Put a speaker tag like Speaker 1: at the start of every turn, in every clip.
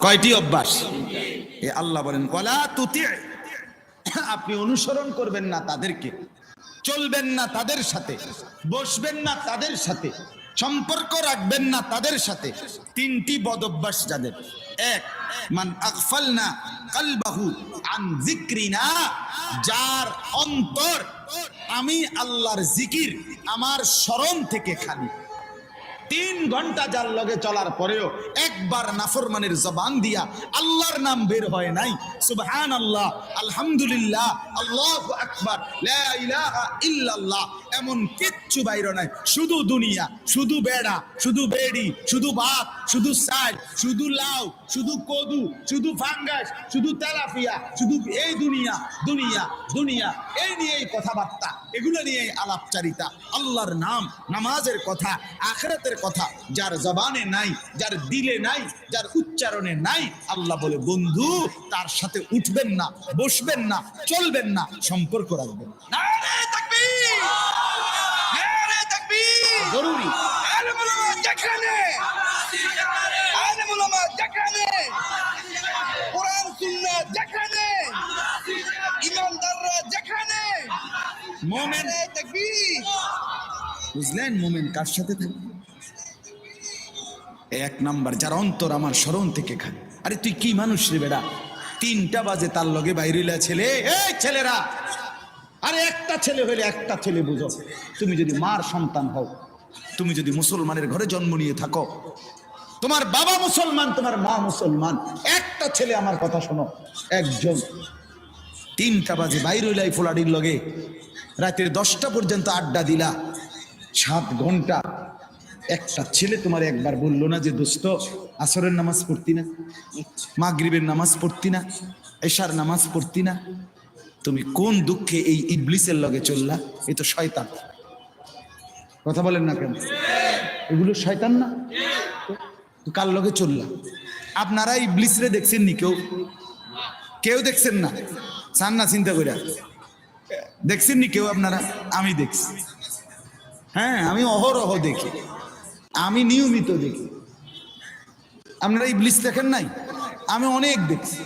Speaker 1: কয়টি অভ্যাস? এ আল্লাহ বলেন কলা তুতি। আপনি অনুসরণ করবেন না তাদেরকে, চলবেন না তাদের সাথে, বসবেন না তাদের সাথে, সম্পর্ক রাখবেন না তাদের সাথে। তিনটি বদ অভ্যাস যাদের। এক, মান আগফালনা কালবাহু আন যিকরিনা যার অন্তর আমি আল্লাহর জিকির আমার স্মরণ থেকে খালি। তিন ঘণ্টা যার লগে চলার পরেও একবার নাফরমানের জবান দিয়া আল্লাহর নাম বের হয় নাই। সুবহান আল্লাহ আলহামদুলিল্লাহ, আল্লাহ আকবার ইল্লাল্লাহ, এমন কিচ্ছু বাইর নাই। শুধু দুনিয়া, শুধু বেড়া, শুধু বেড়ি, শুধু ভাত শুধু সাই শুধু লাউ, শুধু কদু, শুধু ফাঙ্গাস, শুধু তেলাফিয়া শুধু এই দুনিয়া দুনিয়া দুনিয়া। এই নিয়ে এই কথাবার্তা, এগুলো নিয়ে আলাপচারিতা। আল্লাহর নাম, নামাজের কথা, আখরাতের কথা যার জবানে নাই যার দিলে নাই যার উচ্চারণে নাই আল্লাহ বলে বন্ধু তার সাথে উঠবেন না বসবেন না চলবেন না সম্পর্ক রাখবেন জরুরি।
Speaker 2: যেখানে যেখানে কোরআন সুন্নাহ যেখানে ইমানদাররা যেখানে
Speaker 1: মোমেন। বুঝলেন মোমেন কার সাথে থাকবে? এক নাম্বার, যার অন্তর আমার স্মরণ থেকে খায় আরে তুই কি মানুষ রে বেড়া? তিনটা বাজে তার লগে বাইরিলা ছেলে। এই ছেলেরা! আরে একটা ছেলে হইলে একটা ছেলে বুঝো। তুমি যদি মার সন্তান হও, তুমি যদি মুসলমানের ঘরে জন্ম নিয়ে থাকো, তোমার বাবা মুসলমান, তোমার মা মুসলমান, একটা ছেলে আমার কথা শোনো, একজন। তিনটা বাজে বাইরইলাই ফোলাডির লগে রাতের দশটা পর্যন্ত আড্ডা দিলা। সাত ঘণ্টা একটা ছেলে তোমার একবার বলল না যে, দোস্ত, আসরের নামাজ পড়তি না? মাগরিবের নামাজ পড়তি না? এশার নামাজ পড়তি না? তুমি কোন দুঃখে এই ইবলিসের লগে চললা? এ তো শয়তান। কথা বলেন না কেন? এগুলো শয়তান না? কার লগে চললা? আপনারা ইবলিসরে দেখছেন নি কেউ? কেউ দেখছেন না? চান না চিন্তা করে দেখছেন নি কেউ আপনারা? আমি দেখছি। হ্যাঁ আমি অহরহ দেখি। আমি নিয়মিত দেখি। আপনারা ইবলিস দেখেন নাই? আমি অনেক দেখছি।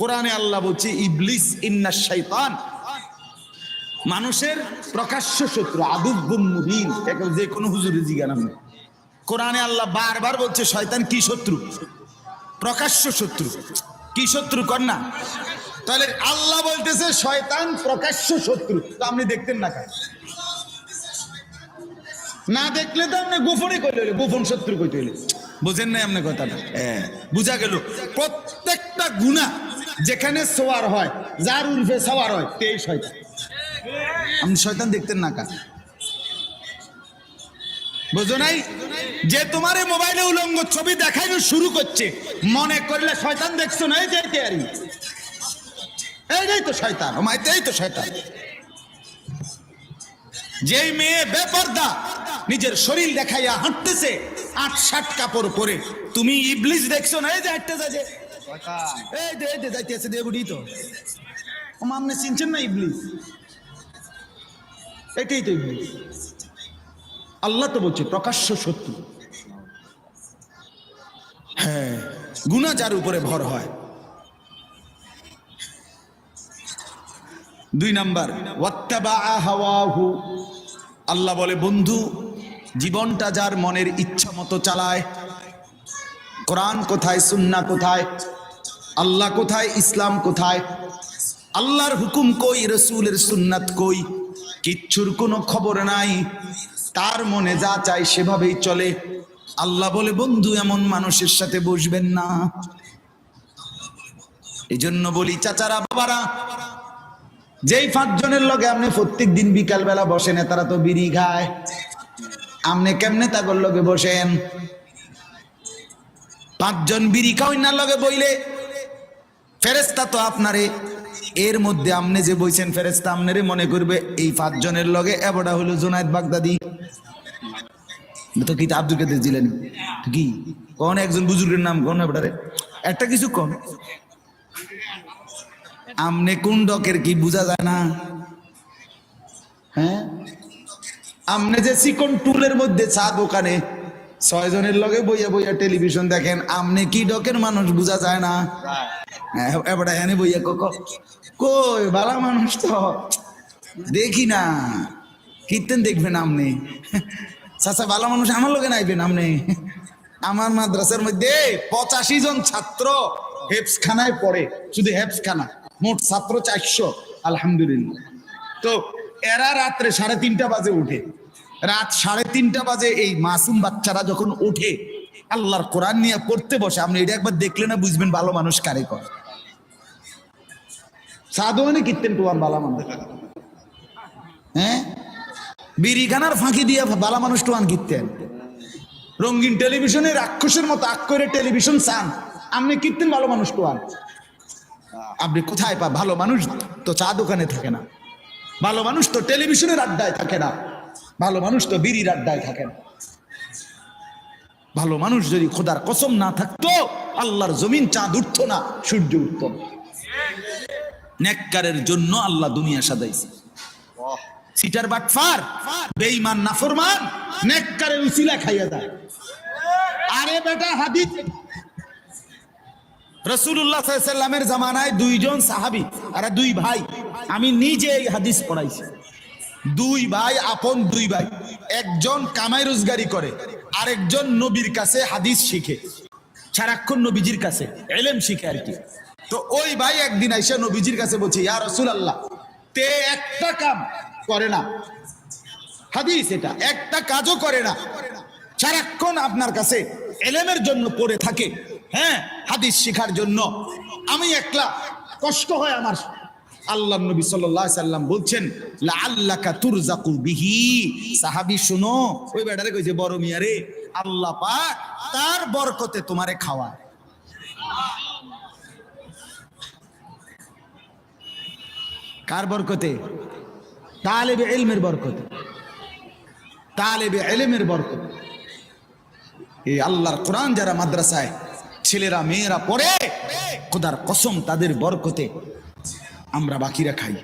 Speaker 1: কোরআনে আল্লাহ বলছে, ইবলিস ইন্না শৈতান মানুষের প্রকাশ্য শত্রু মুবিন এখন যে কোনো হুজুরে জিজ্ঞান আমি কোরআনে আল্লাহ বারবার বলছে, শয়তান কি শত্রু? প্রকাশ্য শত্রু। কি শত্রু না? তাহলে আল্লাহ বলতেছে, শয়তান প্রকাশ্য শত্রু। তো আপনি দেখতেন না কেন? না দেখলে তো আপনি গোপনে কইলে হইলে, গোপন শত্রু কইতে হইলে। বুঝেন নাই আপনি কথাটা? হ্যাঁ। বুঝা গেল। প্রত্যেকটা গুণা যেখানে সোয়ার হয় যার উর্ফে সওয়ার হয় তেই শয়তান। আপনি শয়তান দেখতেন না কার? বুঝো নাই? যে তোমার মোবাইলে উলঙ্গ ছবি দেখাইনো শুরু করছে মনে করলে শয়তান দেখছ না? এই যে তৈরি এইটাই তো শয়তান। ও মাইতেই তো শয়তান। যেই মেয়ে বেপর্দা নিজের শরীর দেখাইয়া হাঁটতেছে, আট ষাট কাপড় পরে। তুমি ইবলিস দেখছ না? এই যে হাঁটতে যাচ্ছে। এই দে দে যাইতেছে দে বুড়ি তো। মামনে চিনছেন না ইবলিস? এটাই তো ইবলিস। আল্লাহ তো বলছে, প্রকাশ্য শত্রু। হ্যাঁ গুণা যার উপরে ভর হয়। দুই নাম্বার, ওয়াত্তাবাআ হাওয়াহু। আল্লাহ বলে, বন্ধু জীবনটা যার মনের ইচ্ছা মতো চালায়। কোরআন কোথায় সুন্না কোথায়, আল্লাহ কোথায়, ইসলাম কোথায়, আল্লাহর হুকুম কই, রসুলের সুন্নাত কই, কিচ্ছুর কোনো খবর নাই। তার মনে যা চায় সেভাবেই চলে। আল্লাহ বলে, বন্ধু, এমন মানুষের সাথে বসবেন না। এই জন্য বলি, চাচারা, বাবারা, যেই পাঁচজনের লগে আপনি প্রত্যেক দিন বিকাল বেলা বসেন তারা তো বিড়ি খায়। আপনি কেমনে তাগর লগে বসেন? পাঁচজন বিড়ি না লগে বইলে ফেরেস্তা তো আপনারে। এর মধ্যে আপনি যে বইছেন ফেরেস্তা আপনারে মনে করবে, এই পাঁচজনের লগে এবড়া হলো জোনায়েদ বাগদাদি। তো কি আব্দুল কাদের জিলানি? কি? কোন একজন বুজুর্গের নাম কোন এবড়ারে? একটা কিছু কম আমনে কোন ডকের কি বোঝা যায় না? হ্যাঁ? আমনে যে চিকন টুলের মধ্যে চা দোকানে ছয় জনের লগে বইয়া বইয়া টেলিভিশন দেখেন আমনে কি ডকের মানুষ বোঝা যায় না। হ্যাঁ, এবারে এনে বইয়া কক কই বালা মানুষ তো। দেখি না। কীর্তন দেখবেন আপনি চাচা ভালো মানুষ আমার লোকে নাইবেন আপনি আমার মাদ্রাসার মধ্যে পঁচাশি জন ছাত্র হেফসখানায় পড়ে শুধু হেফসখানা মোট ছাত্র চারশো আলহামদুলিল্লাহ। তো এরা রাত্রে সাড়ে তিনটা বাজে উঠে। রাত সাড়ে তিনটা বাজে এই মাসুম বাচ্চারা যখন উঠে আল্লাহর কোরআন নিয়ে পড়তে বসে, আপনি এটা একবার দেখলে না বুঝবেন ভালো মানুষ কারে কর। সাধুয়ানে কীর্তেন টুয়ার ভালো মানুষ। হ্যাঁ? বিড়িখানার ফাঁকি দিয়ে বালা মানুষ টুয়ান কীর্তেন। রঙিন টেলিভিশনে রাক্ষসের মতো আক করে টেলিভিশন চান, আপনি কীর্তেন ভালো মানুষ টুয়ান আপনি কোথায় পা ভালো মানুষ তো চা দোকানে থাকে না। ভালো মানুষ তো টেলিভিশনের আড্ডায় থাকে না। ভালো মানুষ তো বিড়ির আড্ডায় থাকে না। ভালো মানুষ যদি খোদার কসম না থাকতো আল্লাহর জমিন চাঁদ উঠতো না সূর্য উঠতো না। নেককারের জন্য আল্লাহ দুনিয়া সাজাইছে। সিটার বাটফার বেঈমান নাফরমান নেককারের উসিলা খাইয়া দেয়। আরে বেটা হাদিস রসুল্লাহ সাল্লামের জামানায় দুইজন সাহাবি আর দুই ভাই আমি নিজে এই হাদিস পড়াইছি। দুই ভাই, আপন দুই ভাই। একজন কামাই রোজগারি করে, আরেকজন নবীর কাছে হাদিস শিখে। সারাক্ষণ নবীজির কাছে এলেম শিখে আর কি। তো ওই ভাই একদিন আইসা নবীজির কাছে বলছে, ইয়া রসুল আল্লাহ তে একটা কাম করে না। হাদিস এটা, একটা কাজও করে না। সারাক্ষণ আপনার কাছে এলেমের জন্য পড়ে থাকে হ্যাঁ হাদিস শেখার জন্য। আমি একলা, কষ্ট হয় আমার। আল্লাহ নবী আলাইহি সাল্লাম বলছেন, লাআল্লাকা তুরজাকু বিহি। সাহাবী শুনো, ওই বেটারে কইছে, বড় মিয়া আল্লাহ পাক তার বরকতে তোমারে খাওয়ায়। কার বরকতে? তালেবে ইলমের বরকতে। তালেবে ইলমের বরকত। এই আল্লাহর কোরআন যারা মাদ্রাসায়, ছেলেরা, মেয়েরা পড়ে, খোদার কসম তাদের বরকতে আমরা বাকিরা খাই।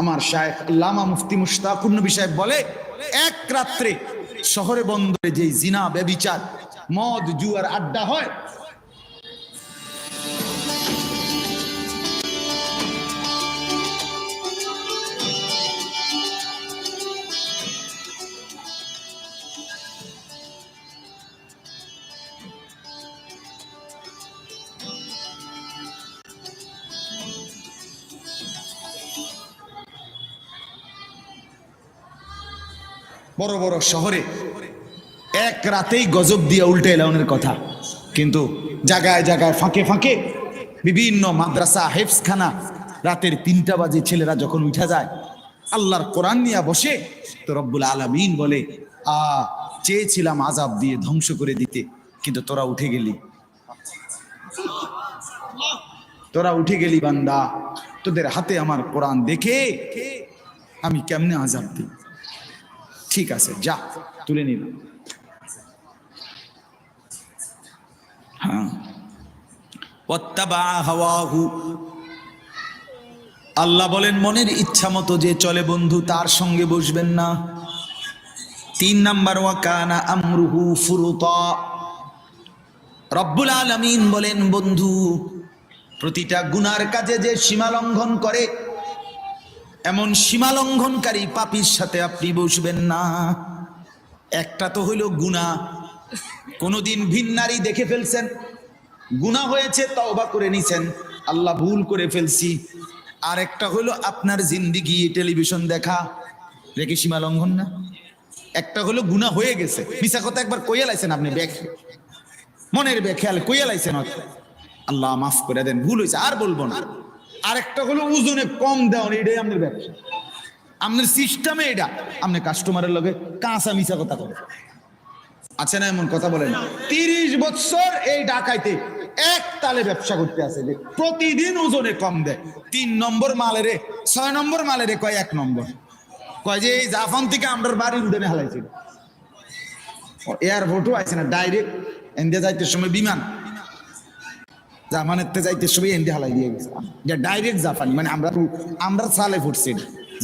Speaker 1: আমার শায়েখ লামা মুফতি মুশতাকুর নবী সাহেব বলে, এক রাত্রে শহরে বন্দরে যে জিনা, ব্যবিচার, মদ, জুয়ার আড্ডা হয় বড় বড় শহরে এক রাতেই গজব দিয়ে উল্টে এলাউনের কথা। কিন্তু জায়গায় জায়গায় ফাঁকে ফাঁকে বিভিন্ন মাদ্রাসা হেফসখানা রাতের তিনটা বাজে ছেলেরা যখন উঠা যায়, আল্লাহর কোরআন নিয়ে বসে, তো রব্বুল আলমিন বলে, আ, চেয়েছিলাম আজাব দিয়ে ধ্বংস করে দিতে, কিন্তু তোরা উঠে গেলি। তোরা উঠে গেলি বান্দা, তোদের হাতে আমার কোরআন দেখে আমি কেমনে আজাব দিই? ঠিক আছে, যা, তুলে নিল হ্যাঁ। আল্লাহ বলেন, মনের ইচ্ছা মতো যে চলে বন্ধু, তার সঙ্গে বসবেন না। তিন নাম্বার ওয়াকানা আমরুহু ফুরুতা। রব্বুল আলামিন বলেন, বন্ধু, প্রতিটা গুনার কাজে যে সীমা লঙ্ঘন করে এমন সীমা লঙ্ঘনকারী পাপির সাথে আপনি বসবেন না। একটা তো হইল গুণা। কোনোদিন ভিন্নারি দেখে ফেলছেন। গুণা হয়েছে, তওবা করে নিছেন। আল্লাহ ভুল করে ফেলছি। আর একটা হলো আপনার জিন্দিগি টেলিভিশন দেখা। রেখে সীমা লঙ্ঘন না? একটা হলো গুণা হয়ে গেছে। মিশা কথা একবার কইয়া লাইছেন আপনি, ব্যাগ? মনের বেখেয়াল কইয়া লাইছেন। আল্লাহ মাফ করে দেন, ভুল হয়েছে আর বলব না। আরেকটা হলো ওজনে কম দেওয়ান এটাই আপনার ব্যবসা। আপনার সিস্টেমে এটা। আপনি কাস্টমারের লগে কাঁচা মিশা কথা করে আছে না এমন কথা বলেন? তিরিশ বছর এই ডাকাইতে এক তালে ব্যবসা করতে আছে যে প্রতিদিন ওজনে কম দেয়। তিন নম্বর মালেরে ছয় নম্বর মালেরে কয় এক নম্বর? কয় যে এই জাফান থেকে আমরা বাড়ির উঠে হালাইছিল। এয়ারপোর্টও আছে না, ডাইরেক্ট ইন্ডিয়া যাইতে সময় বিমান। জাপানের তে যাইতে সবই এন্দি হালাই দিয়ে গেছে। যে ডাইরেক্ট জাপানি মানে আমরা আমরা সালে ফুটছি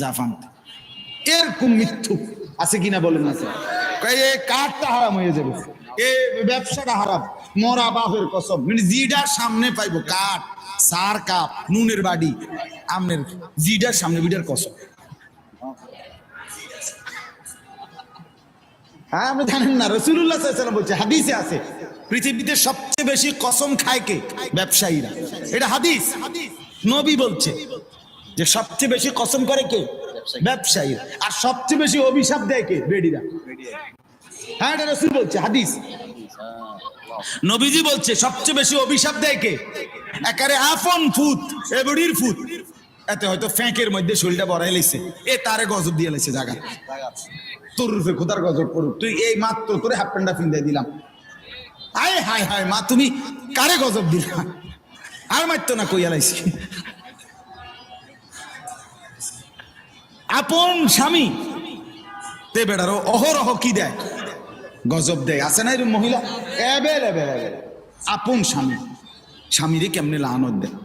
Speaker 1: জাপান। এরকম মৃত্যু আছে কিনা বলেন না স্যার। এ কাঠটা হারাম হয়ে যাবে। এ ব্যবসাটা হারাম, মরা বাপের কসম। মানে জিডার সামনে পাইবো কাঠ, সার কাপ, নুনের বাড়ি, আমনের, জিডার সামনে, বিডার কসম। হ্যাঁ আপনি জানেন না রসুল্লাহ বলছে, হাদিসে আছে পৃথিবীতে সবচেয়ে বেশি কসম খায় কে? ব্যবসায়ীরা। এটা হাদিস। নবী বলছে যে সবচেয়ে বেশি কসম করে কে? ব্যবসায়ীরা। আর সবচেয়ে বেশি অভিশাপ দেয় কে? বেডিরা। হ্যাঁ এটা রসুল বলছে, হাদিস। নবীজি বলছে, সবচেয়ে বেশি অভিশাপ দেয় কে? একারে আফন ফুত এ বডির ফুত। এতে হয়তো ফ্যাঁকের মধ্যে শরীরটা বড়াই লেছে। এ তারে গজব দিয়ে লেছে জায়গা তোর রূপে খোদার গজব করুক। তুই এই মাত্র তোরে হাফ প্যান্টটা ফিন্দে দিলাম। হায় হায় হায়, মা, তুমি কারে গজব দিলা? আর মারতো না কইয়া লাইছি। আপন স্বামী, তে বেড়ারও অহরহ কি দেয়? গজব দেয়। আছে না এরকম মহিলা? এবেল এবেল। আপন স্বামী। স্বামীরে কেমনে লানত দেয়?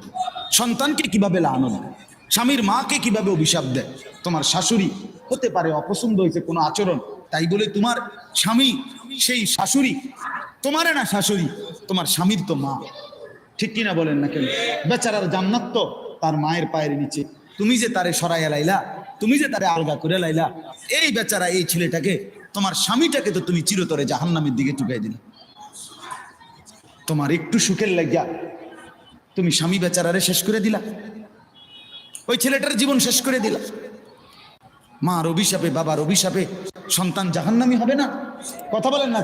Speaker 1: সন্তানকে কীভাবে লানত দেয়? স্বামীর মাকে কীভাবে অভিশাপ দেয়? তোমার শাশুড়ি হতে পারে অপছন্দ হয়েছে কোনো আচরণ, তাই বলে তোমার স্বামী, সেই শাশুড়ি তোমারে না শাশুড়ি, তোমার স্বামীর তো মা। ঠিক কিনা বলেন না কেন? বেচারার জান্নাত তো তার মায়ের পায়ের নিচে। তুমি যে তারে সরাইয়া লাইলা, তুমি যে তারে আলগা করে লাইলা, এই বেচারা, এই ছেলেটাকে, তোমার স্বামীটাকে তো তুমি চিরতরে জাহান্নামের দিকে চুকাই দিলে। তোমার একটু সুখের লাগিয়া তুমি স্বামী বেচারারে শেষ করে দিলা। ওই ছেলেটার জীবন শেষ করে দিলা। মার অভিশাপে, বাবার অভিশাপে সন্তান জাহান্নামি হবে না? কথা বলেন না।